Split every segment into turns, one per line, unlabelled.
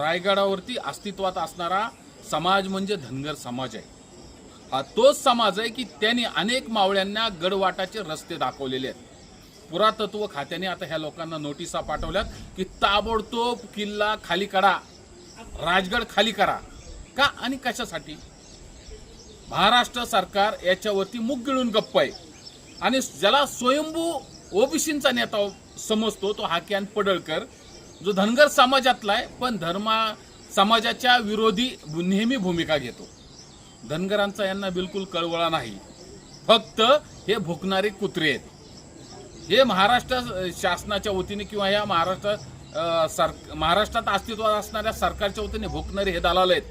रायगडावरती अस्तित्वात असणारा समाज म्हणजे धनगर समाज आहे. हा तोच समाज आहे की त्यांनी अनेक मावळ्यांना गडवाटाचे रस्ते दाखवलेले आहेत. पुरातत्व खात्याने आता ह्या लोकांना नोटिसा पाठवल्यात की ताबडतोब किल्ला खाली करा राजगड खाली करा. का आणि कशासाठी? महाराष्ट्र सरकार याच्यावरती मुख गिळून गप्प आहे. आणि ज्याला स्वयंभू ओबीसींचा नेता समजतो तो हाक्यान पडळकर जो धनगर समाजातला आहे पण धर्मा समाजाच्या विरोधी नेहमी भूमिका घेतो. धनगरांचा यांना बिलकुल कळवळा नाही. फक्त हे भुकणारे कुत्रे आहेत. हे महाराष्ट्र शासनाच्या वतीने किंवा या महाराष्ट्र सर महाराष्ट्रात अस्तित्वात असणाऱ्या सरकारच्या वतीने भुकणारे हे दलाल आहेत.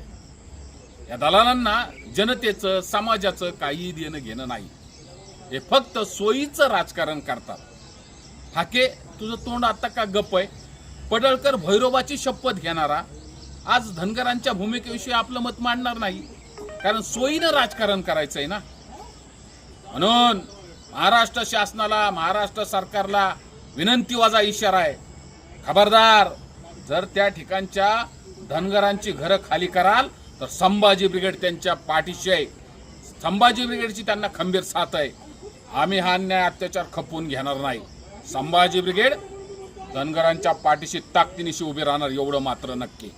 या दलालांना जनतेचं समाजाचं काही देणं घेणं नाही. हे फक्त सोयीचं राजकारण करतात. हाके तुझं तोंड आता का गप्प आहे? पडळकर भैरोबाची शपथ घेणारा आज धनगरांच्या भूमिकेविषयी आपलं मत मांडणार नाही. कारण सोयीनं राजकारण करायचंय ना. म्हणून महाराष्ट्र शासनाला महाराष्ट्र सरकारला विनंती वाजा इशारा आहे. खबरदार जर त्या ठिकाणच्या धनगरांची घरं खाली कराल तर संभाजी ब्रिगेड त्यांच्या पाठीशी आहे. संभाजी ब्रिगेडची त्यांना खंबीर साथ आहे. आम्ही हा अन्याय अत्याचार खपवून घेणार नाही. संभाजी ब्रिगेड धनगरांच्या पाठीशी ताकदीनिशी उभे राहणार एवढं मात्र नक्की.